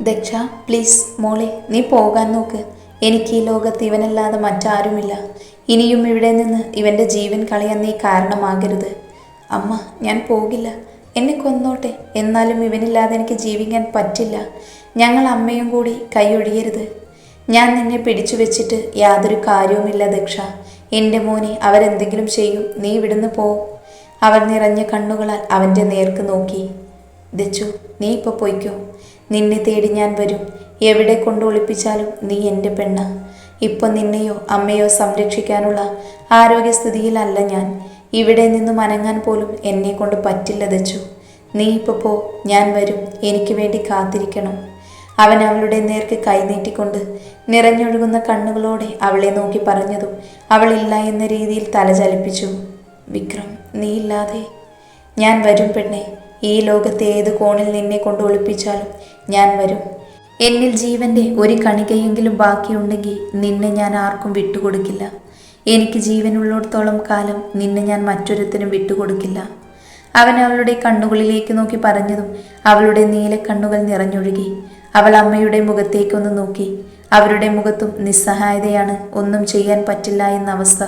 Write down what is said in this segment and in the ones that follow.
Daksha please മോളെ നീ പോകാൻ നോക്ക്. എനിക്ക് ഈ ലോകത്ത് ഇവനല്ലാതെ മറ്റാരുമില്ല. ഇനിയും ഇവിടെ നിന്ന് ഇവന്റെ ജീവൻ കളയാൻ നീ കാരണമാകരുത്. അമ്മ ഞാൻ പോകില്ല. എന്നെ കൊന്നോട്ടെ. എന്നാലും ഇവനില്ലാതെ എനിക്ക് ജീവിക്കാൻ പറ്റില്ല. ഞങ്ങൾ അമ്മയും കൂടി കൈയൊഴിയരുത്. ഞാൻ നിന്നെ പിടിച്ചു വെച്ചിട്ട് യാതൊരു കാര്യവുമില്ല ദക്ഷ. എന്റെ മോനെ അവരെന്തെങ്കിലും ചെയ്യും. നീ ഇവിടുന്ന് പോ. അവർ നിറഞ്ഞ കണ്ണുകളാൽ അവന്റെ നേർക്ക് നോക്കി. ദച്ചു നീ ഇപ്പോൾ പൊയ്ക്കോ. നിന്നെ തേടി ഞാൻ വരും. എവിടെ കൊണ്ട് ഒളിപ്പിച്ചാലും നീ എന്റെ പെണ്ണ. ഇപ്പം നിന്നെയോ അമ്മയോ സംരക്ഷിക്കാനുള്ള ആരോഗ്യസ്ഥിതിയിലല്ല ഞാൻ. ഇവിടെ നിന്നും അനങ്ങാൻ പോലും എന്നെ കൊണ്ട് പറ്റില്ല ദച്ചു. നീ ഇപ്പോൾ പോ ഞാൻ വരും. എനിക്ക് വേണ്ടി കാത്തിരിക്കണം. അവൻ അവളുടെ നേർക്ക് കൈനീട്ടിക്കൊണ്ട് നിറഞ്ഞൊഴുകുന്ന കണ്ണുകളോടെ അവളെ നോക്കി പറഞ്ഞതും അവളില്ല എന്ന രീതിയിൽ തല ചലിപ്പിച്ചു. വിക്രം നീ ഇല്ലാതെ? ഞാൻ വരും പെണ്ണെ. ഈ ലോകത്തെ ഏത് കോണിൽ നിന്നെ കൊണ്ട് ഒളിപ്പിച്ചാലും ഞാൻ വരും. എന്നിൽ ജീവന്റെ ഒരു കണികയെങ്കിലും ബാക്കിയുണ്ടെങ്കിൽ നിന്നെ ഞാൻ ആർക്കും വിട്ടുകൊടുക്കില്ല. എനിക്ക് ജീവനുള്ളിടത്തോളം കാലം നിന്നെ ഞാൻ മറ്റൊരുത്തിനും വിട്ടുകൊടുക്കില്ല. അവൻ അവളുടെ കണ്ണുകളിലേക്ക് നോക്കി പറഞ്ഞതും അവളുടെ നീല കണ്ണുകൾ നിറഞ്ഞൊഴുകി. അവൾ അമ്മയുടെ മുഖത്തേക്കൊന്ന് നോക്കി. അവരുടെ മുഖത്തും നിസ്സഹായതയാണ്. ഒന്നും ചെയ്യാൻ പറ്റില്ല എന്ന അവസ്ഥ.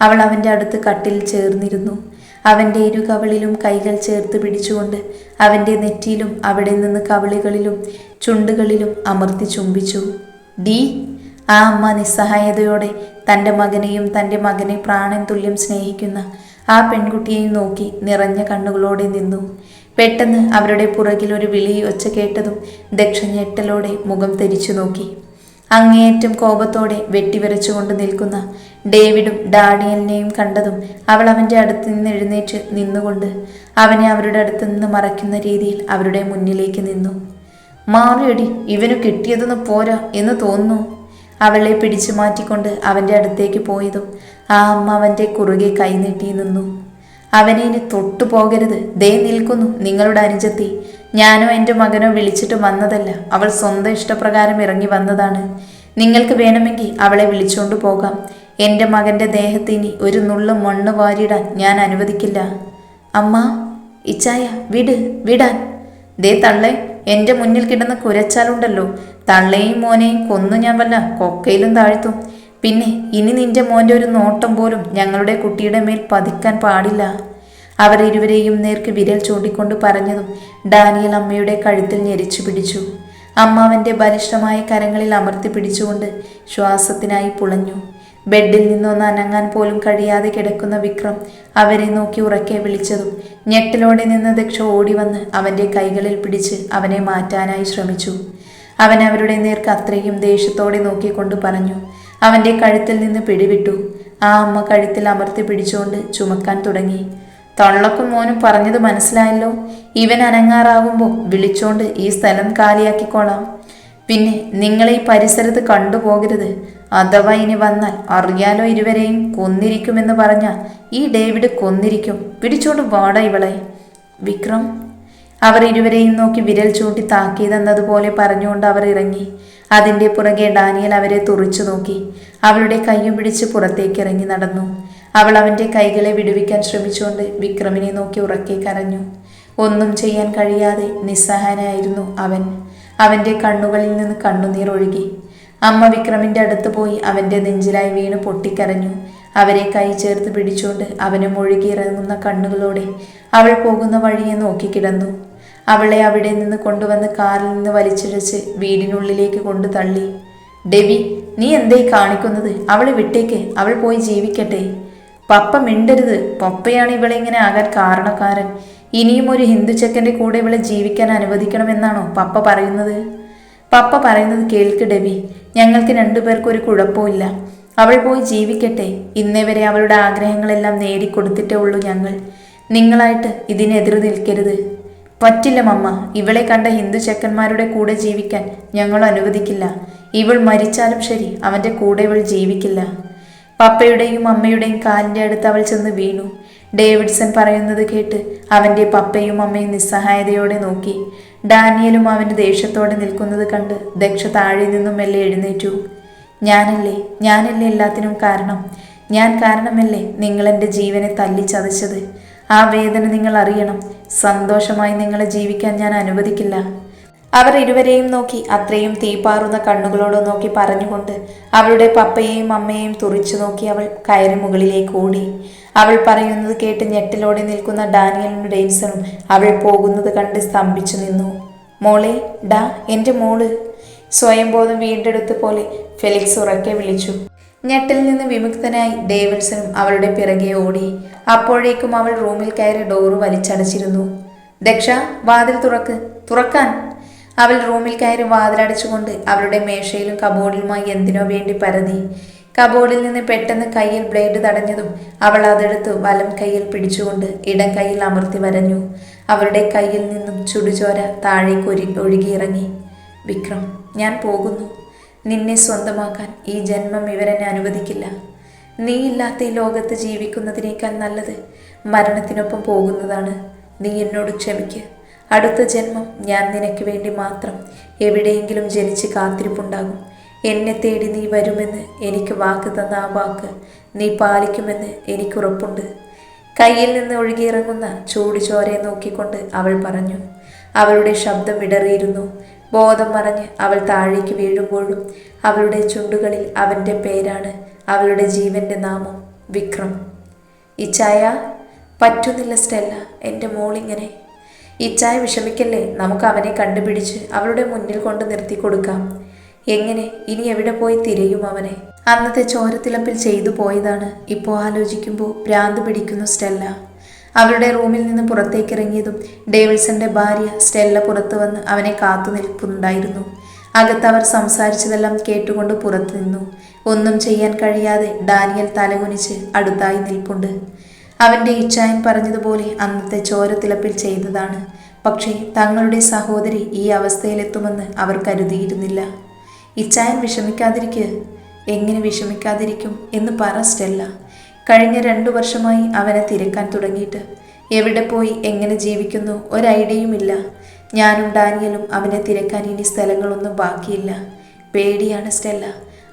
അവൾ അവന്റെ അടുത്ത് കട്ടിൽ ചേർന്നിരുന്നു. അവന്റെ ഇരു കവളിലും കൈകൾ ചേർത്ത് പിടിച്ചുകൊണ്ട് അവന്റെ നെറ്റിയിലും അവിടെ നിന്ന് കവളികളിലും ചുണ്ടുകളിലും അമർത്തി ചുംബിച്ചു. ഡി ആ അമ്മ നിസ്സഹായതയോടെ തന്റെ മകനെയും തന്റെ മകനെ പ്രാണൻ തുല്യം സ്നേഹിക്കുന്ന ആ പെൺകുട്ടിയെയും നോക്കി നിറഞ്ഞ കണ്ണുകളോടെ നിന്നു. പെട്ടെന്ന് അവരുടെ പുറകിൽ ഒരു വിളി ഒച്ച കേട്ടതും ദക്ഷ ഞെട്ടലോടെ മുഖം തിരിച്ചു നോക്കി. അങ്ങേയറ്റം കോപത്തോടെ വെട്ടിവരച്ചുകൊണ്ട് നിൽക്കുന്ന ഡേവിഡും ഡാനിയലിനെയും കണ്ടതും അവൾ അവന്റെ അടുത്ത് നിന്ന് എഴുന്നേറ്റ് നിന്നുകൊണ്ട് അവനെ അവരുടെ അടുത്ത് നിന്ന് മറയ്ക്കുന്ന രീതിയിൽ അവരുടെ മുന്നിലേക്ക് നിന്നു. മാറിയടി ഇവന് കിട്ടിയതൊന്ന് പോരാ എന്ന് തോന്നുന്നു. അവളെ പിടിച്ചു മാറ്റിക്കൊണ്ട് അവന്റെ അടുത്തേക്ക് പോയതും ആ അമ്മ അവന്റെ കുറുകെ കൈനീട്ടി നിന്നു. അവനെ ഇനി തൊട്ടു പോകരുത് ദേ നിൽക്കുന്നു നിങ്ങളുടെ അനുജത്തി. ഞാനോ എന്റെ മകനോ വിളിച്ചിട്ട് വന്നതല്ല. അവൾ സ്വന്തം ഇഷ്ടപ്രകാരം ഇറങ്ങി വന്നതാണ്. നിങ്ങൾക്ക് വേണമെങ്കിൽ അവളെ വിളിച്ചുകൊണ്ട് പോകാം. എന്റെ മകന്റെ ദേഹത്തിനി ഒരു നുള്ളു മണ്ണ് വാരിടാൻ ഞാൻ അനുവദിക്കില്ല. അമ്മ ഇച്ചായ വിട് വിടാൻ. ദേ തള്ളെ എന്റെ മുന്നിൽ കിടന്ന കുരച്ചാലുണ്ടല്ലോ. തള്ളയും മോനെയും കൊന്നു ഞാൻ വല്ല കൊക്കയിലും താഴ്ത്തും. പിന്നെ ഇനി നിന്റെ മോന്റെ ഒരു നോട്ടം പോലും ഞങ്ങളുടെ കുട്ടിയുടെ മേൽ പതിക്കാൻ പാടില്ല. അവർ ഇരുവരെയും നേർക്ക് വിരൽ ചൂണ്ടിക്കൊണ്ട് പറഞ്ഞതും ഡാനിയൽ അമ്മയുടെ കഴുത്തിൽ ഞെരിച്ചു പിടിച്ചു. അമ്മാവന്റെ ബലിഷ്ടമായ കരങ്ങളിൽ അമർത്തി പിടിച്ചുകൊണ്ട് ശ്വാസത്തിനായി പുളഞ്ഞു. ബെഡിൽ നിന്നൊന്ന് അനങ്ങാൻ പോലും കഴിയാതെ കിടക്കുന്ന വിക്രം അവരെ നോക്കി ഉറക്കെ വിളിച്ചതും ഞെട്ടലോടെ നിന്ന് ദക്ഷ ഓടി വന്ന് അവന്റെ കൈകളിൽ പിടിച്ച് അവനെ മാറ്റാനായി ശ്രമിച്ചു. അവൻ അവരുടെ നേർക്ക് അത്രയും ദേഷ്യത്തോടെ നോക്കിക്കൊണ്ട് പറഞ്ഞു. അവന്റെ കഴുത്തിൽ നിന്ന് പിടിവിട്ടു. ആ അമ്മ കഴുത്തിൽ അമർത്തി പിടിച്ചുകൊണ്ട് ചുമക്കാൻ തുടങ്ങി. തൊള്ളക്കും മോനും പറഞ്ഞത് മനസ്സിലായല്ലോ. ഇവൻ അനങ്ങാറാകുമ്പോൾ വിളിച്ചോണ്ട് ഈ സ്ഥലം കാലിയാക്കിക്കോളാം. പിന്നെ നിങ്ങളെ ഈ പരിസരത്ത് കണ്ടുപോകരുത്. അഥവാ ഇനി വന്നാൽ അറിയാലോ ഇരുവരെയും കൊന്നിരിക്കുമെന്ന് പറഞ്ഞ ഈ ഡേവിഡ് കൊന്നിരിക്കും. പിടിച്ചോണ്ട് വാട ഇവളെ. വിക്രം അവർ ഇരുവരെയും നോക്കി വിരൽ ചൂണ്ടി താക്കിയതെന്നതുപോലെ പറഞ്ഞുകൊണ്ട് അവർ ഇറങ്ങി. അതിന്റെ പുറകെ ഡാനിയൽ അവരെ തുറിച്ചു നോക്കി. അവളുടെ കയ്യും പിടിച്ച് പുറത്തേക്ക് ഇറങ്ങി നടന്നു. അവൾ അവന്റെ കൈകളെ വിടുവിക്കാൻ ശ്രമിച്ചുകൊണ്ട് വിക്രമിനെ നോക്കി ഉറക്കെ കരഞ്ഞു. ഒന്നും ചെയ്യാൻ കഴിയാതെ നിസ്സഹായനായിരുന്നു അവൻ. അവന്റെ കണ്ണുകളിൽ നിന്ന് കണ്ണുനീർ ഒഴുകി. അമ്മ വിക്രമിന്റെ അടുത്ത് പോയി അവന്റെ നെഞ്ചിലായി വീണ് പൊട്ടിക്കരഞ്ഞു. അവരെ കൈ ചേർത്ത് പിടിച്ചുകൊണ്ട് അവനും ഒഴുകിയിറങ്ങുന്ന കണ്ണുകളോടെ അവൾ പോകുന്ന വഴിയെ നോക്കിക്കിടന്നു അവളെ അവിടെ നിന്ന് കൊണ്ടുവന്ന് കാറിൽ നിന്ന് വലിച്ചിഴച്ച് വീടിനുള്ളിലേക്ക് കൊണ്ടു തള്ളി. ഡെവി നീ എന്തേ കാണിക്കുന്നത്? അവളെ വിട്ടേക്ക്. അവൾ പോയി ജീവിക്കട്ടെ. പപ്പ മിണ്ടരുത്. പപ്പയാണ് ഇവളെ ഇങ്ങനെ ആകാൻ കാരണക്കാരൻ. ഇനിയും ഒരു ഹിന്ദു ചെക്കന്റെ കൂടെ ഇവളെ ജീവിക്കാൻ അനുവദിക്കണമെന്നാണോ പപ്പ പറയുന്നത്? പപ്പ പറയുന്നത് കേൾക്ക് ഡെവി. ഞങ്ങൾക്ക് രണ്ടുപേർക്കും ഒരു കുഴപ്പമില്ല അവൾ പോയി ജീവിക്കട്ടെ. ഇന്നേ വരെ അവളുടെ ആഗ്രഹങ്ങളെല്ലാം നേടിക്കൊടുത്തിട്ടേ ഉള്ളൂ ഞങ്ങൾ. നിങ്ങളായിട്ട് ഇതിനെതിര് നിൽക്കരുത്. പറ്റില്ല മമ്മ. ഇവളെ കണ്ട ഹിന്ദു ചെക്കന്മാരുടെ കൂടെ ജീവിക്കാൻ ഞങ്ങൾ അനുവദിക്കില്ല. ഇവൾ മരിച്ചാലും ശരി അവന്റെ കൂടെ ഇവൾ ജീവിക്കില്ല. പപ്പയുടെയും അമ്മയുടെയും കാലിന്റെ അടുത്ത് അവൾ ചെന്ന് വീണു. ഡേവിഡ്സൺ പറയുന്നത് കേട്ട് അവന്റെ പപ്പയും അമ്മയും നിസ്സഹായതയോടെ നോക്കി. ഡാനിയലും അവന്റെ ദേഷ്യത്തോടെ നിൽക്കുന്നത് കണ്ട് ദക്ഷ താഴെ നിന്നും മെല്ലെ എഴുന്നേറ്റു. ഞാനല്ലേ ഞാനല്ലേ എല്ലാത്തിനും കാരണം? ഞാൻ കാരണമല്ലേ നിങ്ങൾ എന്റെ ജീവനെ തല്ലിച്ചതച്ചത്? ആ വേദന നിങ്ങൾ അറിയണം. സന്തോഷമായി നിങ്ങളെ ജീവിക്കാൻ ഞാൻ അനുവദിക്കില്ല. അവർ ഇരുവരെയും നോക്കി അത്രയും തീപാറുന്ന കണ്ണുകളോട് നോക്കി പറഞ്ഞുകൊണ്ട് അവളുടെ പപ്പയെയും അമ്മയെയും തുറിച്ചു നോക്കി അവൾ കയറി മുകളിലേക്ക് ഓടി. അവൾ പറയുന്നത് കേട്ട് ഞെട്ടിലോടെ നിൽക്കുന്ന ഡാനിയലും ഡെയ്സണും അവൾ പോകുന്നത് കണ്ട് സ്തംഭിച്ചു നിന്നു. മോളെ ഡാ എന്റെ മോൾ. സ്വയംബോധം വീണ്ടെടുത്ത പോലെ ഫെലിക്സ് ഉറക്കെ വിളിച്ചു. ഞെട്ടിൽ നിന്ന് വിമുക്തനായി ഡേവിഡ്സണും അവളുടെ പിറകെ ഓടി. അപ്പോഴേക്കും അവൾ റൂമിൽ കയറി ഡോറ് വലിച്ചടച്ചിരുന്നു. ദക്ഷ വാതിൽ തുറക്ക്. തുറക്കാൻ. അവൾ റൂമിൽ കയറി വാതിലടിച്ചുകൊണ്ട് അവളുടെ മേശയിലും കബോർഡിലുമായി എന്തിനോ വേണ്ടി പരതി. കബോർഡിൽ നിന്ന് പെട്ടെന്ന് കയ്യിൽ ബ്ലേഡ് തടഞ്ഞതും അവൾ അതെടുത്ത് വലം കയ്യിൽ പിടിച്ചുകൊണ്ട് ഇടം കയ്യിൽ അമർത്തി വരഞ്ഞു. അവരുടെ കയ്യിൽ നിന്നും ചുടുചോര താഴേക്ക് ഒരി ഒഴുകിയിറങ്ങി. വിക്രം ഞാൻ പോകുന്നു. നിന്നെ സ്വന്തമാക്കാൻ ഈ ജന്മം ഇവരെന്നെ അനുവദിക്കില്ല. നീ ഇല്ലാത്ത ഈ ലോകത്ത് ജീവിക്കുന്നതിനേക്കാൾ നല്ലത് മരണത്തിനൊപ്പം പോകുന്നതാണ്. നീ എന്നോട് ക്ഷമിക്ക്. അടുത്ത ജന്മം ഞാൻ നിനക്ക് വേണ്ടി മാത്രം എവിടെയെങ്കിലും ജനിച്ച് കാത്തിരിപ്പുണ്ടാകും. എന്നെ തേടി നീ വരുമെന്ന് എനിക്ക് വാക്ക് തന്ന ആ വാക്ക് നീ പാലിക്കുമെന്ന് എനിക്കുറപ്പുണ്ട് കയ്യിൽ നിന്ന് ഒഴുകിയിറങ്ങുന്ന ചൂട് ചോരയെ നോക്കിക്കൊണ്ട് അവൾ പറഞ്ഞു. അവളുടെ ശബ്ദം വിടറിയിരുന്നു. ബോധം മറഞ്ഞ് അവൾ താഴേക്ക് വീഴുമ്പോഴും അവളുടെ ചുണ്ടുകളിൽ അവന്റെ പേരാണ് അവളുടെ ജീവന്റെ നാമം വിക്രം. ഇച്ചായ പറ്റുന്നില്ല സ്റ്റെല്ല എന്റെ മോളിങ്ങനെ ഇച്ചായ വിഷമിക്കല്ലേ? നമുക്ക് അവനെ കണ്ടുപിടിച്ച് അവളുടെ മുന്നിൽ കൊണ്ട് നിർത്തി കൊടുക്കാം. എങ്ങനെ? ഇനി എവിടെ പോയി തിരയും അവനെ? അന്നത്തെ ചോരത്തിളപ്പിൽ ചെയ്തു പോയതാണ്. ഇപ്പോൾ ആലോചിക്കുമ്പോൾ ഭ്രാന്ത് പിടിക്കുന്നു സ്റ്റെല്ല. അവരുടെ റൂമിൽ നിന്ന് പുറത്തേക്ക് ഇറങ്ങിയതും ഡേവിഡ്സന്റെ ഭാര്യ സ്റ്റെല്ല പുറത്തു വന്ന് അവനെ കാത്തു നിൽക്കുന്നുണ്ടായിരുന്നു അകത്ത് അവർ സംസാരിച്ചതെല്ലാം കേട്ടുകൊണ്ട് പുറത്തു നിന്നു. ഒന്നും ചെയ്യാൻ കഴിയാതെ ഡാനിയൽ തലകുനിച്ച് അടുത്തായി നിൽപ്പുണ്ട്. അവന്റെ ഇച്ഛായൻ പറഞ്ഞതുപോലെ അന്നത്തെ ചോരത്തിളപ്പിൽ ചെയ്തതാണ്. പക്ഷേ തങ്ങളുടെ സഹോദരി ഈ അവസ്ഥയിലെത്തുമെന്ന് അവർ കരുതിയിരുന്നില്ല. ഇച്ചായൻ വിഷമിക്കാതിരിക്കുക എങ്ങനെ വിഷമിക്കാതിരിക്കും എന്ന് പറ സ്റ്റെല്ല. കഴിഞ്ഞ രണ്ടു വർഷമായി അവനെ തിരക്കാൻ തുടങ്ങിയിട്ട്. എവിടെ പോയി എങ്ങനെ ജീവിക്കുന്നു ഒരൈഡിയയുമില്ല. ഞാനും ഡാനിയലും അവനെ തിരക്കാൻ ഇനി സ്ഥലങ്ങളൊന്നും ബാക്കിയില്ല. പേടിയാണ് സ്റ്റെല്ല.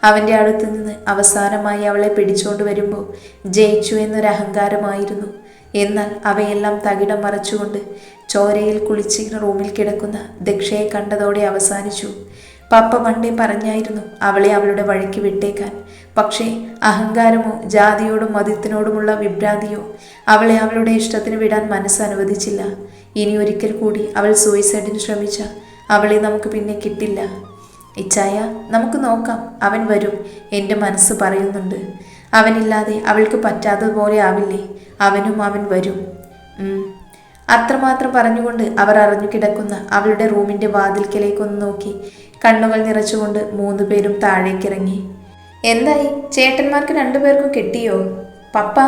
അവന്റെ അടുത്ത് നിന്ന് അവസാനമായി അവളെ പിടിച്ചുകൊണ്ട് വരുമ്പോൾ ജയിച്ചു എന്നൊരു അഹങ്കാരമായിരുന്നു. എന്നാൽ അവയെല്ലാം തകിടം മറച്ചുകൊണ്ട് ചോരയിൽ കുളിച്ച് റൂമിൽ കിടക്കുന്ന ദക്ഷയെ കണ്ടതോടെ അവസാനിച്ചു. പപ്പ പണ്ടേ പറഞ്ഞായിരുന്നു അവളെ അവളുടെ വഴിക്ക് വിട്ടേക്കാൻ. പക്ഷേ അഹങ്കാരമോ ജാതിയോടും മതത്തിനോടുമുള്ള വിഭ്രാന്തിയോ അവളെ അവളുടെ ഇഷ്ടത്തിന് വിടാൻ മനസ്സ് അനുവദിച്ചില്ല. ഇനി ഒരിക്കൽ കൂടി അവൾ സൂയിസൈഡിന് ശ്രമിച്ച അവളെ നമുക്ക് പിന്നെ കിട്ടില്ല. ഇച്ചായ നമുക്ക് നോക്കാം. അവൻ വരും എന്റെ മനസ്സ് പറയുന്നുണ്ട്. അവനില്ലാതെ അവൾക്ക് പറ്റാത്തതുപോലെ ആവില്ലേ? അവനും അവൻ വരും. അത്രമാത്രം പറഞ്ഞുകൊണ്ട് അവർ അറിഞ്ഞു കിടക്കുന്ന അവളുടെ റൂമിന്റെ വാതിൽക്കലേക്കൊന്ന് നോക്കി. കണ്ണുകൾ നിറച്ചുകൊണ്ട് മൂന്ന് പേരും താഴേക്കിറങ്ങി. എന്തായി? ചേട്ടന്മാർക്ക് രണ്ടുപേർക്കും കിട്ടിയോ? പപ്പ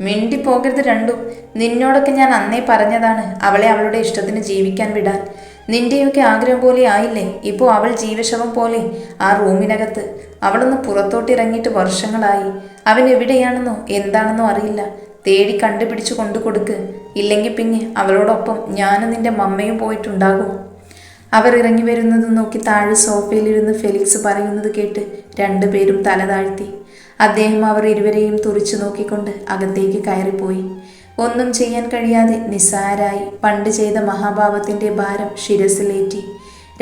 മിണ്ടി പോകരുത് രണ്ടും. നിന്നോടൊക്കെ ഞാൻ അന്നേ പറഞ്ഞതാണ് അവളെ അവളുടെ ഇഷ്ടത്തിന് ജീവിക്കാൻ വിടാൻ. നിന്റെയൊക്കെ ആഗ്രഹം പോലെ ആയില്ലേ? ഇപ്പോൾ അവൾ ജീവശവം പോലെ ആ റൂമിനകത്ത്. അവളൊന്ന് പുറത്തോട്ടിറങ്ങിയിട്ട് വർഷങ്ങളായി. അവൻ എവിടെയാണെന്നോ എന്താണെന്നോ അറിയില്ല. തേടി കണ്ടുപിടിച്ചു കൊണ്ടു കൊടുക്ക് ഇല്ലെങ്കിൽ പിന്നെ അവളോടൊപ്പം ഞാനും നിന്റെ മമ്മയും പോയിട്ടുണ്ടാകും. അവർ ഇറങ്ങി വരുന്നത് നോക്കി താഴെ സോഫയിലിരുന്ന് ഫെലിക്സ് പറയുന്നത് കേട്ട് രണ്ടുപേരും തല താഴ്ത്തി. അദ്ദേഹം അവർ ഇരുവരെയും തുറിച്ചു നോക്കിക്കൊണ്ട് അകത്തേക്ക് കയറിപ്പോയി. ഒന്നും ചെയ്യാൻ കഴിയാതെ നിസ്സാരായി പണ്ട് ചെയ്ത മഹാഭാവത്തിന്റെ ഭാരം ശിരസിലേറ്റി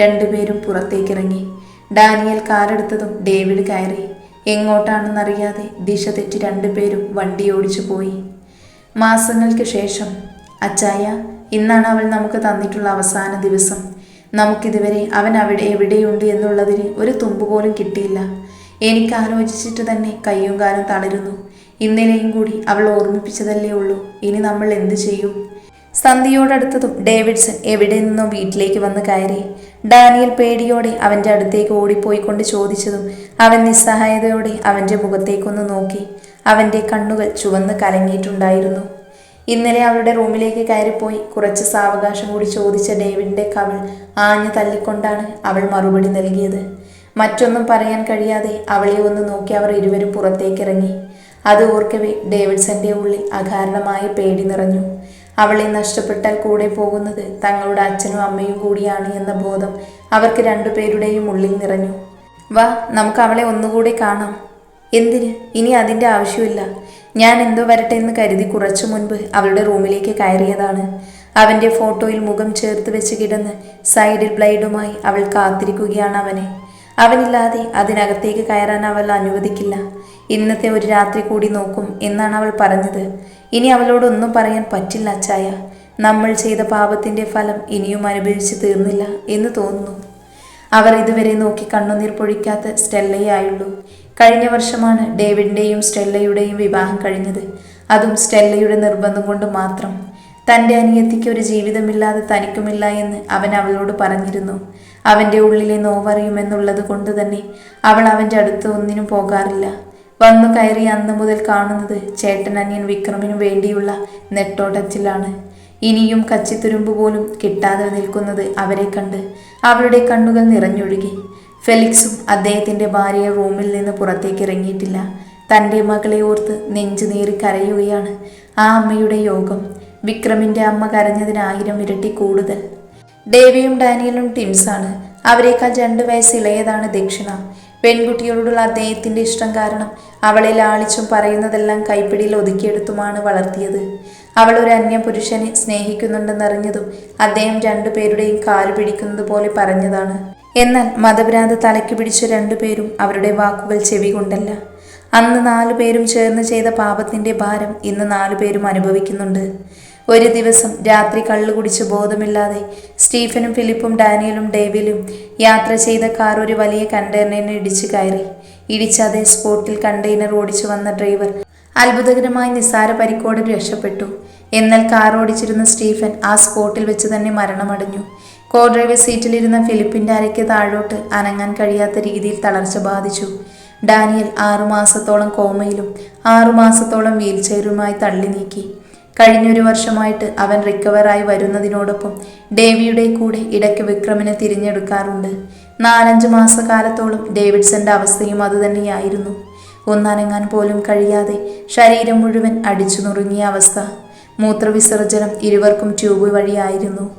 രണ്ടുപേരും പുറത്തേക്കിറങ്ങി. ഡാനിയൽ കാറെടുത്തതും ഡേവിഡ് കയറി. എങ്ങോട്ടാണെന്നറിയാതെ ദിശ തെറ്റി രണ്ടുപേരും വണ്ടി ഓടിച്ചു പോയി. മാസങ്ങൾക്ക് ശേഷം അച്ചായ ഇന്നാണ് അവൾ നമുക്ക് തന്നിട്ടുള്ള അവസാന ദിവസം. നമുക്കിതുവരെ അവൻ അവിടെ എവിടെയുണ്ട് എന്നുള്ളതിന് ഒരു തുമ്പ് പോലും കിട്ടിയില്ല. എനിക്ക് ആലോചിച്ചിട്ട് തന്നെ കയ്യും കാലം തളരുന്നു. ഇന്നലെയും കൂടി അവൾ ഓർമ്മിപ്പിച്ചതല്ലേ ഉള്ളൂ. ഇനി നമ്മൾ എന്തു ചെയ്യും? സന്ധ്യയോടടുത്തതും ഡേവിഡ്സൺ എവിടെ നിന്നോ വീട്ടിലേക്ക് വന്ന് കയറി. ഡാനിയൽ പേടിയോടെ അവന്റെ അടുത്തേക്ക് ഓടിപ്പോയിക്കൊണ്ട് ചോദിച്ചതും അവൻ നിസ്സഹായതയോടെ അവന്റെ മുഖത്തേക്കൊന്ന് നോക്കി. അവന്റെ കണ്ണുകൾ ചുവന്ന് കലങ്ങിയിട്ടുണ്ടായിരുന്നു. ഇന്നലെ അവളുടെ റൂമിലേക്ക് കയറിപ്പോയി കുറച്ച് സാവകാശം കൂടി ചോദിച്ച ഡേവിഡിന്റെ കവൾ ആഞ്ഞു തല്ലിക്കൊണ്ടാണ് അവൾ മറുപടി നൽകിയത്. മറ്റൊന്നും പറയാൻ കഴിയാതെ അവളെ ഒന്ന് നോക്കി അവർ ഇരുവരും പുറത്തേക്കിറങ്ങി. അത് ഓർക്കവേ ഡേവിഡ്സന്റെ ഉള്ളിൽ അകാരണമായ പേടി നിറഞ്ഞു. അവളെ നഷ്ടപ്പെട്ടാൽ കൂടെ പോകുന്നത് തങ്ങളുടെ അച്ഛനും അമ്മയും കൂടിയാണ് എന്ന ബോധം അവർക്ക് രണ്ടുപേരുടെയും ഉള്ളിൽ നിറഞ്ഞു. വാ നമുക്ക് അവളെ ഒന്നുകൂടെ കാണാം. എന്തിന്? ഇനി അതിന്റെ ആവശ്യമില്ല. ഞാൻ എന്തോ വരട്ടെ എന്ന് കരുതി കുറച്ചു മുൻപ് അവളുടെ റൂമിലേക്ക് കയറിയതാണ്. അവന്റെ ഫോട്ടോയിൽ മുഖം ചേർത്ത് വെച്ച് കിടന്ന് സൈഡിൽ ബ്ലൈഡുമായി അവൾ കാത്തിരിക്കുകയാണ് അവനെ. അവനില്ലാതെ അതിനകത്തേക്ക് കയറാൻ അവൾ അനുവദിക്കില്ല. ഇന്നത്തെ ഒരു രാത്രി കൂടി നോക്കും എന്നാണ് അവൾ പറഞ്ഞത്. ഇനി അവളോടൊന്നും പറയാൻ പറ്റില്ല അച്ചായ. നമ്മൾ ചെയ്ത പാപത്തിന്റെ ഫലം ഇനിയും അനുഭവിച്ച് തീർന്നില്ല എന്ന് തോന്നുന്നു. അവർ ഇതുവരെ നോക്കി കണ്ണുനീർ പൊഴിക്കാത്ത സ്റ്റെല്ലയായുള്ളൂ കഴിഞ്ഞ വർഷമാണ് ഡേവിഡിന്റെയും സ്റ്റെല്ലയുടെയും വിവാഹം കഴിഞ്ഞത്. അതും സ്റ്റെല്ലയുടെ നിർബന്ധം കൊണ്ട് മാത്രം. തന്റെ അനിയത്തിക്ക് ഒരു ജീവിതമില്ലാതെ തനിക്കുമില്ല എന്ന് അവൻ അവളോട് പറഞ്ഞിരുന്നു. അവന്റെ ഉള്ളിലെ നോവറിയുമെന്നുള്ളത് കൊണ്ട് തന്നെ അവൾ അവന്റെ അടുത്ത് ഒന്നിനും പോകാറില്ല. വന്നു കയറി അന്ന് മുതൽ കാണുന്നത് ചേട്ടൻ അനിയൻ വിക്രമിനു വേണ്ടിയുള്ള നെട്ടോട്ടച്ചിലാണ് ഇനിയും കച്ചിത്തുരുമ്പ് പോലും കിട്ടാതെ നിൽക്കുന്നത് അവരെ കണ്ട് അവരുടെ കണ്ണുകൾ നിറഞ്ഞൊഴുകി. ഫെലിക്സും അദ്ദേഹത്തിന്റെ ഭാര്യയെ റൂമിൽ നിന്ന് പുറത്തേക്ക് ഇറങ്ങിയിട്ടില്ല. തന്റെ മകളെ ഓർത്ത് നെഞ്ചു നേറി കരയുകയാണ് ആ അമ്മയുടെ യോഗം. വിക്രമിന്റെ അമ്മ കരഞ്ഞതിനായിരം ഇരട്ടി കൂടുതൽ. ഡേവിയും ഡാനിയലും ടിംസാണ് അവരെക്കാൾ രണ്ട് വയസ്സ് ഇളയതാണ് ദക്ഷിണ. പെൺകുട്ടിയോടുള്ള അദ്ദേഹത്തിന്റെ ഇഷ്ടം കാരണം അവളെ ലാളിച്ചും പറയുന്നതെല്ലാം കൈപ്പിടിയിൽ ഒതുക്കിയെടുത്തുമാണ് വളർത്തിയത്. അവൾ ഒരു അന്യ പുരുഷനെ സ്നേഹിക്കുന്നുണ്ടെന്നറിഞ്ഞതും അദ്ദേഹം രണ്ടുപേരുടെയും കാൽ പിടിക്കുന്നത് പോലെ പറഞ്ഞതാണ്. എന്നാൽ മതഭ്രാന്ത് തലയ്ക്ക് പിടിച്ച രണ്ടുപേരും അവരുടെ വാക്കുകൾ ചെവി കൊണ്ടല്ല. അന്ന് നാലു പേരും ചേർന്ന് ചെയ്ത പാപത്തിന്റെ ഭാരം ഇന്ന് നാലുപേരും അനുഭവിക്കുന്നുണ്ട്. ഒരു ദിവസം രാത്രി കള്ളു കുടിച്ച് ബോധമില്ലാതെ സ്റ്റീഫനും ഫിലിപ്പും ഡാനിയലും ഡേവിലും യാത്ര ചെയ്ത കാർ ഒരു വലിയ കണ്ടെയ്നറിനെ ഇടിച്ചു കയറി. ഇടിച്ച അതേ സ്പോട്ടിൽ കണ്ടെയ്നർ ഓടിച്ചു വന്ന ഡ്രൈവർ അത്ഭുതകരമായി നിസ്സാര പരിക്കോടെ രക്ഷപ്പെട്ടു. എന്നാൽ കാർ ഓടിച്ചിരുന്ന സ്റ്റീഫൻ ആ സ്പോട്ടിൽ വെച്ച് തന്നെ മരണമടഞ്ഞു. കോ ഡ്രൈവർ സീറ്റിലിരുന്ന ഫിലിപ്പിന്റെ അരയ്ക്ക് താഴോട്ട് അനങ്ങാൻ കഴിയാത്ത രീതിയിൽ തളർച്ച ബാധിച്ചു. ഡാനിയൽ ആറുമാസത്തോളം കോമയിലും ആറുമാസത്തോളം വീൽ ചെയറുമായി തള്ളി നീക്കി കഴിഞ്ഞൊരു വർഷമായിട്ട് അവൻ റിക്കവറായി വരുന്നതിനോടൊപ്പം ഡേവിയുടെ കൂടെ ഇടയ്ക്ക് വിക്രമിനെ തിരിഞ്ഞെടുക്കാറുണ്ട്. നാലഞ്ച് മാസക്കാലത്തോളം ഡേവിഡ്സന്റെ അവസ്ഥയും അതുതന്നെയായിരുന്നു ഒന്നനങ്ങാൻ പോലും കഴിയാതെ ശരീരം മുഴുവൻ അടിച്ചു നുറുങ്ങിയ അവസ്ഥ. മൂത്രവിസർജനം ഇരുവർക്കും ട്യൂബ് വഴിയായിരുന്നു.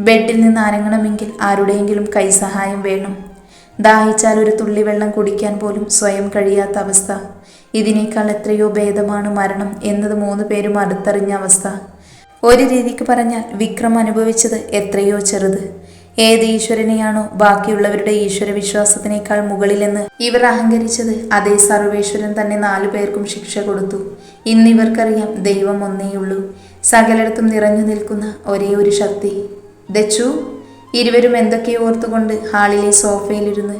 ബെഡിൽ നിന്ന് അനങ്ങണമെങ്കിൽ ആരുടെയെങ്കിലും കൈസഹായം വേണം. ദാഹിച്ചാൽ ഒരു തുള്ളി വെള്ളം കുടിക്കാൻ പോലും സ്വയം കഴിയാത്ത അവസ്ഥ. ഇതിനേക്കാൾ എത്രയോ ഭേദമാണ് മരണം എന്നത് മൂന്ന് പേരും അടുത്തറിഞ്ഞ അവസ്ഥ. ഒരു രീതിക്ക് പറഞ്ഞാൽ വിക്രം അനുഭവിച്ചത് എത്രയോ ചെറുത്. ഏത് ഈശ്വരനെയാണോ ബാക്കിയുള്ളവരുടെ ഈശ്വര വിശ്വാസത്തിനേക്കാൾ മുകളിലെന്ന് ഇവർ അഹങ്കരിച്ചത് അതേ സർവേശ്വരൻ തന്നെ നാലു പേർക്കും ശിക്ഷ കൊടുത്തു. ഇന്നിവർക്കറിയാം ദൈവം ഒന്നേയുള്ളൂ സകലയിടത്തും നിറഞ്ഞു നിൽക്കുന്ന ഒരേ ഒരു ശക്തി. ദച്ചു ഇരുവരും എന്തൊക്കെയോ ഓർത്തുകൊണ്ട് ഹാളിലെ സോഫയിലിരുന്ന്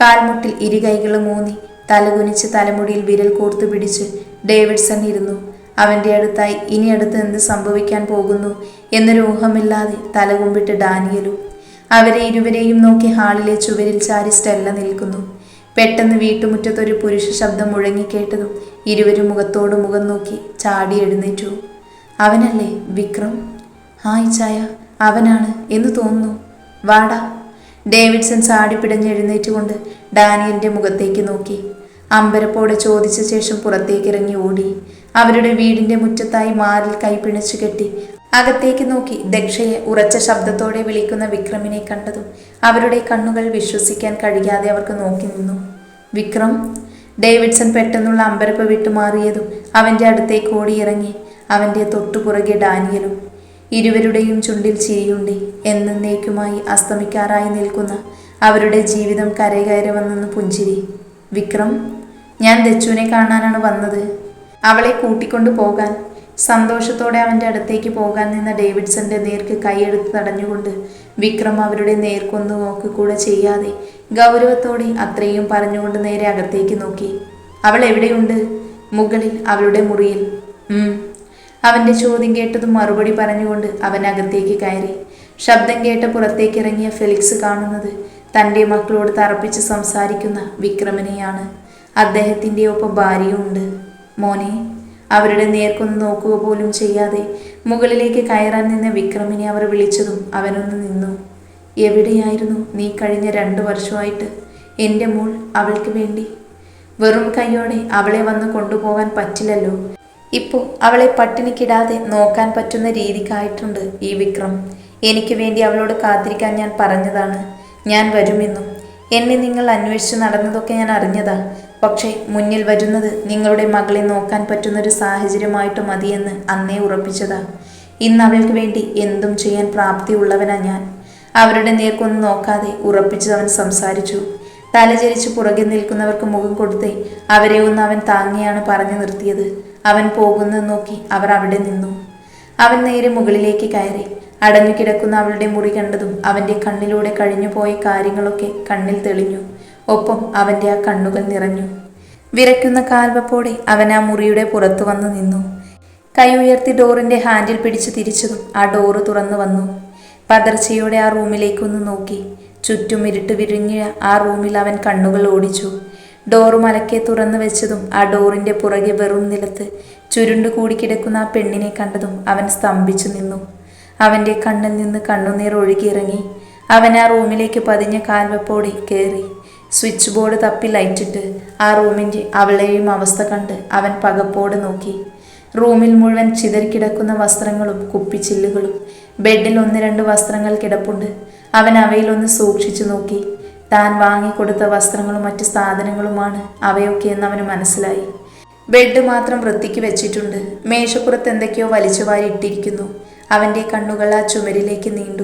കാൽമുട്ടിൽ ഇരു കൈകളും ഊന്നി തലകുനിച്ച് തലമുടിയിൽ വിരൽ കോർത്തു പിടിച്ച് ഡേവിഡ്സൺ ഇരുന്നു. അവന്റെ അടുത്തായി ഇനി അടുത്ത് എന്ത് സംഭവിക്കാൻ പോകുന്നു? എന്നൊരു ഊഹമില്ലാതെ തലകുമ്പിട്ട് ഡാനിയലു. അവരെ ഇരുവരെയും നോക്കി ഹാളിലെ ചുവരിൽ ചാരി സ്റ്റെല്ല നിൽക്കുന്നു. പെട്ടെന്ന് വീട്ടുമുറ്റത്തൊരു പുരുഷ ശബ്ദം മുഴങ്ങിക്കേട്ടതും ഇരുവരും മുഖത്തോട് മുഖം നോക്കി ചാടി എഴുന്നേറ്റു. അവനല്ലേ വിക്രം? ഹായ് ചായ. അവനാണ്. എന്ന് തോന്നുന്നു. വാടാ. ഡേവിഡ്സൺ ചാടി പിടഞ്ഞ് എഴുന്നേറ്റുകൊണ്ട് ഡാനിയലിന്റെ മുഖത്തേക്ക് നോക്കി. അമ്പരപ്പോടെ ചോദിച്ച ശേഷം പുറത്തേക്ക് ഇറങ്ങി ഓടി. അവരുടെ വീടിന്റെ മുറ്റത്തായി മാറിൽ കൈപിണച്ചു കെട്ടി. അകത്തേക്ക് നോക്കി ദക്ഷയെ ഉറച്ച ശബ്ദത്തോടെ വിളിക്കുന്ന വിക്രമിനെ കണ്ടതും അവരുടെ കണ്ണുകൾ വിശ്വസിക്കാൻ കഴിയാതെ അവർക്ക് നോക്കി നിന്നു. വിക്രം? ഡേവിഡ്സൺ പെട്ടെന്നുള്ള അമ്പരപ്പ് വിട്ടുമാറിയതും അവന്റെ അടുത്തേക്ക് ഓടിയിറങ്ങി. അവന്റെ തൊട്ടുപുറകെ ഡാനിയലും ഇരുവരുടെയും ചുണ്ടിൽ ചിരിയുണ്ടി എന്നേക്കുമായി അസ്തമിക്കാറായി നിൽക്കുന്ന അവരുടെ ജീവിതം കരകയറി വന്നെന്ന് പുഞ്ചിരി. വിക്രം ഞാൻ ദച്ചുവിനെ കാണാനാണ് വന്നത്. അവളെ കൂട്ടിക്കൊണ്ടു പോകാൻ സന്തോഷത്തോടെ അവന്റെ അടുത്തേക്ക് പോകാൻ നിന്ന ഡേവിഡ്സന്റെ നേർക്ക് കൈയെടുത്ത് തടഞ്ഞുകൊണ്ട് വിക്രം അവരുടെ നേർക്കൊന്നു നോക്കിക്കൂടെ ചെയ്യാതെ ഗൗരവത്തോടെ അത്രയും പറഞ്ഞുകൊണ്ട് നേരെ അകത്തേക്ക് നോക്കി. അവൾ എവിടെയുണ്ട്? മുകളിൽ അവളുടെ മുറിയിൽ. അവന്റെ ചോദ്യം കേട്ടതും മറുപടി പറഞ്ഞുകൊണ്ട് അവൻ അകത്തേക്ക് കയറി. ശബ്ദം കേട്ട പുറത്തേക്ക് ഇറങ്ങിയ ഫെലിക്സ് കാണുന്നത് തന്റെ മക്കളോട് തറപ്പിച്ച് സംസാരിക്കുന്ന വിക്രമനെയാണ്. അദ്ദേഹത്തിന്റെ ഒപ്പം ഭാര്യയുണ്ട് മോനെ അവരുടെ നേർക്കൊന്ന് നോക്കുക പോലും ചെയ്യാതെ മുകളിലേക്ക് കയറാൻ നിന്ന വിക്രമിനെ അവർ വിളിച്ചതും അവനൊന്ന് നിന്നു. എവിടെയായിരുന്നു നീ കഴിഞ്ഞ രണ്ടു വർഷമായിട്ട്? എന്റെ മോൾ അവൾക്ക് വേണ്ടി. വെറും കൈയോടെ അവളെ വന്ന് കൊണ്ടുപോകാൻ പറ്റില്ലല്ലോ. ഇപ്പോൾ അവളെ പട്ടിണിക്കിടാതെ നോക്കാൻ പറ്റുന്ന രീതിക്കായിട്ടുണ്ട് ഈ വിക്രം. എനിക്ക് വേണ്ടി അവളോട് കാത്തിരിക്കാൻ ഞാൻ പറഞ്ഞതാണ്. ഞാൻ വരുമെന്നും. എന്നെ നിങ്ങൾ അന്വേഷിച്ച് നടന്നതൊക്കെ ഞാൻ അറിഞ്ഞതാ. പക്ഷേ മുന്നിൽ വരുന്നത് നിങ്ങളുടെ മകളെ നോക്കാൻ പറ്റുന്നൊരു സാഹചര്യമായിട്ട് മതിയെന്ന് അന്നേ ഉറപ്പിച്ചതാ. ഇന്ന് അവൾക്ക് വേണ്ടി എന്തും ചെയ്യാൻ പ്രാപ്തിയുള്ളവനാ ഞാൻ. അവരുടെ നേർക്കൊന്നും നോക്കാതെ ഉറപ്പിച്ച് അവൻ സംസാരിച്ചു. തലചരിച്ച് പുറകെ നിൽക്കുന്നവർക്ക് മുഖം കൊടുത്തേ അവരെ ഒന്ന് അവൻ താങ്ങിയാണ് പറഞ്ഞു നിർത്തിയത്. അവൻ പോകുന്നത് നോക്കി അവർ അവിടെ നിന്നു. അവൻ നേരെ മുകളിലേക്ക് കയറി. അടഞ്ഞു കിടക്കുന്ന അവളുടെ മുറി കണ്ടതും അവന്റെ കണ്ണിലൂടെ കഴിഞ്ഞുപോയ കാര്യങ്ങളൊക്കെ കണ്ണിൽ തെളിഞ്ഞു. ഒപ്പം അവന്റെ ആ കണ്ണുകൾ നിറഞ്ഞു. വിറയ്ക്കുന്ന കാൽവപ്പോടെ അവൻ ആ മുറിയുടെ പുറത്തു വന്നു നിന്നു. കൈ ഉയർത്തി ഡോറിന്റെ ഹാൻഡിൽ പിടിച്ചു തിരിച്ചതും ആ ഡോറ് തുറന്നു വന്നു. പതർച്ചയോടെ ആ റൂമിലേക്കൊന്ന് നോക്കി. ചുറ്റും ഇരുട്ട് വിരിഞ്ഞ ആ റൂമിൽ അവൻ കണ്ണുകൾ ഓടിച്ചു. ഡോറ് മലക്കെ തുറന്നു വെച്ചതും ആ ഡോറിന്റെ പുറകെ വെറും നിലത്ത് ചുരുണ്ടു കൂടി കിടക്കുന്ന ആ പെണ്ണിനെ കണ്ടതും അവൻ സ്തംഭിച്ചു നിന്നു. അവന്റെ കണ്ണിൽ നിന്ന് കണ്ണുനീർ ഒഴുകിയിറങ്ങി. അവൻ ആ റൂമിലേക്ക് പതിഞ്ഞ കാൽവപ്പോടെ കയറി. സ്വിച്ച് ബോർഡ് തപ്പി ലൈറ്റിട്ട് ആ റൂമിന്റെ അവളെയും അവസ്ഥ കണ്ട് അവൻ പകപ്പോടെ നോക്കി. റൂമിൽ മുഴുവൻ ചിതറിക്കിടക്കുന്ന വസ്ത്രങ്ങളും കുപ്പിച്ചില്ലുകളും ബെഡിൽ ഒന്ന് രണ്ട് വസ്ത്രങ്ങൾ കിടപ്പുണ്ട്. അവൻ അവയിലൊന്ന് സൂക്ഷിച്ചു നോക്കി. താൻ വാങ്ങിക്കൊടുത്ത വസ്ത്രങ്ങളും മറ്റ് സാധനങ്ങളുമാണ്. അവയൊക്കെ എന്ന് അവന് മനസ്സിലായി. ബെഡ് മാത്രം വൃത്തിക്ക് വെച്ചിട്ടുണ്ട്. മേശപ്പുറത്ത് എന്തൊക്കെയോ വലിച്ചു വാരിയിട്ടിരിക്കുന്നു അവന്റെ കണ്ണുകൾ ആ ചുമരിലേക്ക് നീണ്ടു.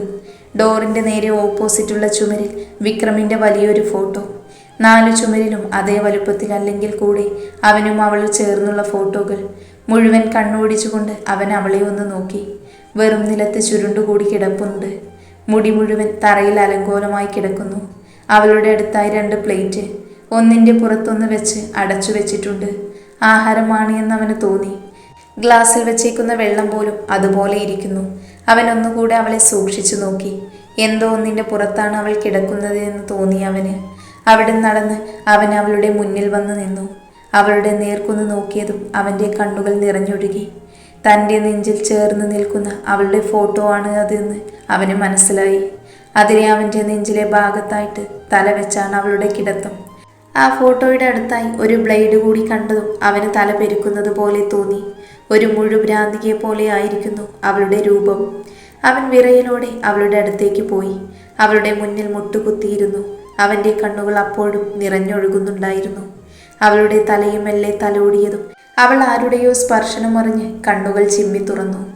ഡോറിന്റെ നേരെ ഓപ്പോസിറ്റുള്ള ചുമരിൽ വിക്രമിന്റെ വലിയൊരു ഫോട്ടോ. നാല് ചുമരിലും അതേ വലുപ്പത്തിൽ അല്ലെങ്കിൽ കൂടി അവനും അവളും ചേർന്നുള്ള ഫോട്ടോകൾ. മുഴുവൻ കണ്ണോടിച്ചുകൊണ്ട് അവൻ അവളെ ഒന്ന് നോക്കി. വെറും നിലത്ത് ചുരുണ്ടുകൂടി കിടപ്പുണ്ട്. മുടി മുഴുവൻ തറയിൽ അലങ്കോലമായി കിടക്കുന്നു. അവളുടെ അടുത്തായി രണ്ട് പ്ലേറ്റ് ഒന്നിന്റെ പുറത്തൊന്ന് വെച്ച് അടച്ചു വെച്ചിട്ടുണ്ട്. ആഹാരമാണ് എന്ന് അവന് തോന്നി. ഗ്ലാസ്സിൽ വെച്ചേക്കുന്ന വെള്ളം പോലും അതുപോലെ ഇരിക്കുന്നു. അവൻ ഒന്നുകൂടെ അവളെ സൂക്ഷിച്ചു നോക്കി. എന്തോ ഒന്നിന്റെ പുറത്താണ് അവൾ കിടക്കുന്നത് എന്ന് തോന്നി അവന്. അവിടെ നടന്ന് അവൻ അവളുടെ മുന്നിൽ വന്ന് നിന്നു. അവളുടെ നേർക്കൊന്ന് നോക്കിയതും അവന്റെ കണ്ണുകൾ നിറഞ്ഞൊഴുകി. തന്റെ നെഞ്ചിൽ ചേർന്ന് നിൽക്കുന്ന അവളുടെ ഫോട്ടോ ആണ് അതെന്ന് അവന് മനസ്സിലായി. അതിലെ അവന്റെ നെഞ്ചിലെ ഭാഗത്തായിട്ട് തലവെച്ചാണ് അവളുടെ കിടത്തം. ആ ഫോട്ടോയുടെ അടുത്തായി ഒരു ബ്ലേഡ് കൂടി കണ്ടതും അവന് തല പെരുക്കുന്നത് പോലെ തോന്നി. ഒരു മുഴുഭ്രാന്തികയെ പോലെ ആയിരിക്കുന്നു അവളുടെ രൂപം. അവൻ വിറയലോടെ അവളുടെ അടുത്തേക്ക് പോയി. അവളുടെ മുന്നിൽ മുട്ടുകുത്തിയിരുന്നു. അവന്റെ കണ്ണുകൾ അപ്പോഴും നിറഞ്ഞൊഴുകുന്നുണ്ടായിരുന്നു. അവളുടെ തലയും മെല്ലെ തലോടിയതും അവൾ ആരുടെയോ സ്പർശനം അറിഞ്ഞ് കണ്ണുകൾ ചിമ്മി തുറന്നു.